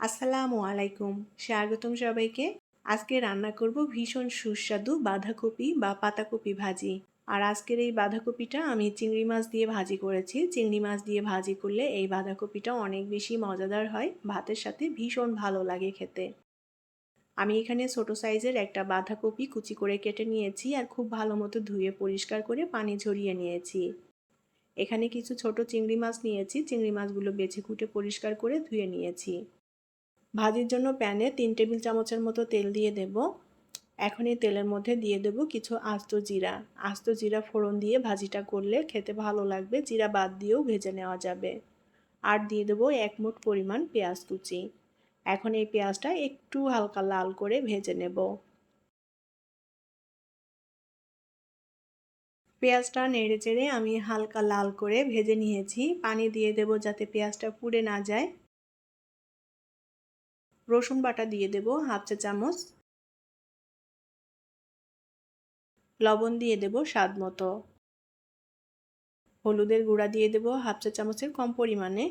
আসসালামু আলাইকুম, স্বাগতম সবাইকে। আজকে রান্না করব ভীষণ সুস্বাদু বাঁধাকপি বা পাতাকপি ভাজি। আর আজকের এই বাঁধাকপিটা আমি চিংড়ি মাছ দিয়ে ভাজি করেছি। চিংড়ি মাছ দিয়ে ভাজি করলে এই বাঁধাকপিটা অনেক বেশি মজাদার হয়, ভাতের সাথে ভীষণ ভালো লাগে খেতে। আমি এখানে ছোট সাইজের একটা বাঁধাকপি কুচি করে কেটে নিয়েছি আর খুব ভালো মতো ধুয়ে পরিষ্কার করে পানি ঝরিয়ে নিয়েছি। এখানে কিছু ছোট চিংড়ি মাছ নিয়েছি। চিংড়ি মাছগুলো বেছে কুটে পরিষ্কার করে ধুয়ে নিয়েছি। ভাজির জন্য প্যানে তিন টেবিল চামচের মতো তেল দিয়ে দেব। এখন এই তেলের মধ্যে দিয়ে দেব কিছু আস্ত জিরা। আস্ত জিরা ফোড়ন দিয়ে ভাজিটা করলে খেতে ভালো লাগবে, জিরা বাদ দিয়েও ভেজে নেওয়া যাবে। আর দিয়ে দেবো এক মুঠ পরিমাণ পেঁয়াজ কুচি। এখন এই পেঁয়াজটা একটু হালকা লাল করে ভেজে নেব। পেঁয়াজটা নেড়ে চেড়ে আমি হালকা লাল করে ভেজে নিয়েছি। পানি দিয়ে দেব যাতে পেঁয়াজটা পুড়ে না যায়। রসুন বাটা দিয়ে দেব হাফ চা চামচ। লবণ দিয়ে দেব স্বাদ মতো। হলুদের গুঁড়া দিয়ে দেব হাফ চা চামচের কম পরিমাণে।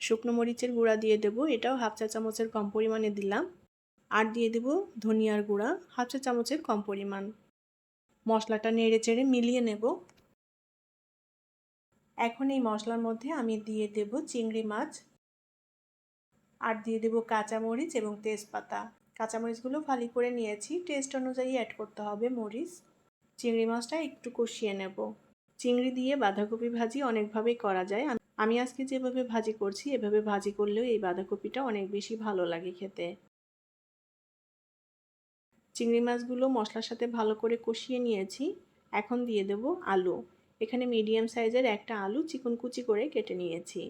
শুকনো মরিচের গুঁড়া দিয়ে দেব, এটাও হাফ চা চামচের কম পরিমাণে দিলাম। আর দিয়ে দেব ধনিয়ার গুঁড়া, হাফ চা চামচের কম পরিমাণ। মশলাটা নেড়ে চেড়ে মিলিয়ে নেব। এখন এই মশলার মধ্যে আমি দিয়ে দেব চিংড়ি মাছ। আর দিয়ে দেবো কাঁচামরিচ এবং তেজপাতা। কাঁচামরিচগুলো ফালি করে নিয়েছি। টেস্ট অনুযায়ী অ্যাড করতে হবে মরিচ। চিংড়ি মাছটা একটু কষিয়ে নেব। চিংড়ি দিয়ে বাঁধাকপি ভাজি অনেকভাবেই করা যায়। আমি আজকে যেভাবে ভাজি করছি, এভাবে ভাজি করলেও এই বাঁধাকপিটা অনেক বেশি ভালো লাগে খেতে। চিংড়ি মাছগুলো মশলার সাথে ভালো করে কষিয়ে নিয়েছি। এখন দিয়ে দেব আলু। এখানে মিডিয়াম সাইজের একটা আলু চিকন কুচি করে কেটে নিয়েছি।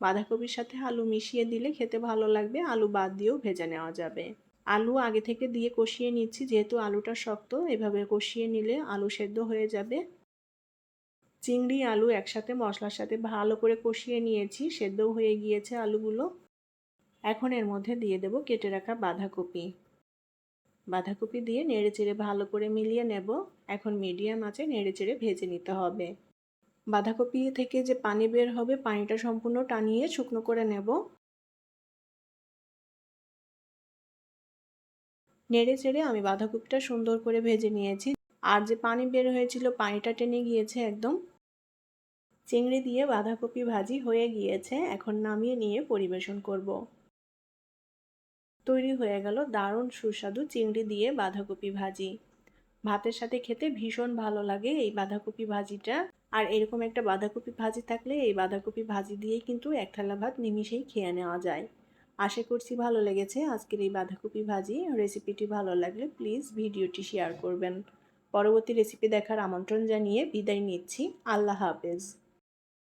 বাঁধাকপির সাথে আলু মিশিয়ে দিলে খেতে ভালো লাগবে। আলু বাদ দিয়েও ভেজে নেওয়া যাবে। আলু আগে থেকে দিয়ে কষিয়ে নিচ্ছি। যেহেতু আলুটা শক্ত, এভাবে কষিয়ে নিলে আলু সেদ্ধ হয়ে যাবে। চিংড়ি, আলু একসাথে মশলার সাথে ভালো করে কষিয়ে নিয়েছি। সেদ্ধ হয়ে গিয়েছে আলুগুলো। এখন এর মধ্যে দিয়ে দেব কেটে রাখা বাঁধাকপি। বাঁধাকপি দিয়ে নেড়ে চেড়ে ভালো করে মিলিয়ে নেব। এখন মিডিয়াম আছে নেড়ে চেড়ে ভেজে নিতে হবে। বাঁধাকপি থেকে যে পানি বের হবে, পানিটা সম্পূর্ণ টানিয়ে শুকনো করে নেব। নেড়ে চেড়ে আমি বাঁধাকপিটা সুন্দর করে ভেজে নিয়েছি। আর যে পানি বের হয়েছিল, পানিটা টেনে গিয়েছে একদম। চিংড়ি দিয়ে বাঁধাকপি ভাজি হয়ে গিয়েছে, এখন নামিয়ে নিয়ে পরিবেশন করব। তৈরি হয়ে গেল দারুণ সুস্বাদু চিংড়ি দিয়ে বাঁধাকপি ভাজি। ভাতের সাথে খেতে ভীষণ ভালো লাগে এই বাঁধাকপি ভাজিটা। আর এরকম একটা বাঁধাকপি ভাজি থাকলে এই বাঁধাকপি ভাজি দিয়েই কিন্তু এক থালা ভাত নিমিশেই খেয়ে নেওয়া যায়। আশা করছি ভালো লেগেছে আজকের এই বাঁধাকপি ভাজি। রেসিপিটি ভালো লাগলে প্লিজ ভিডিওটি শেয়ার করবেন। পরবর্তী রেসিপি দেখার আমন্ত্রণ জানিয়ে বিদায় নিচ্ছি। আল্লাহ হাফেজ।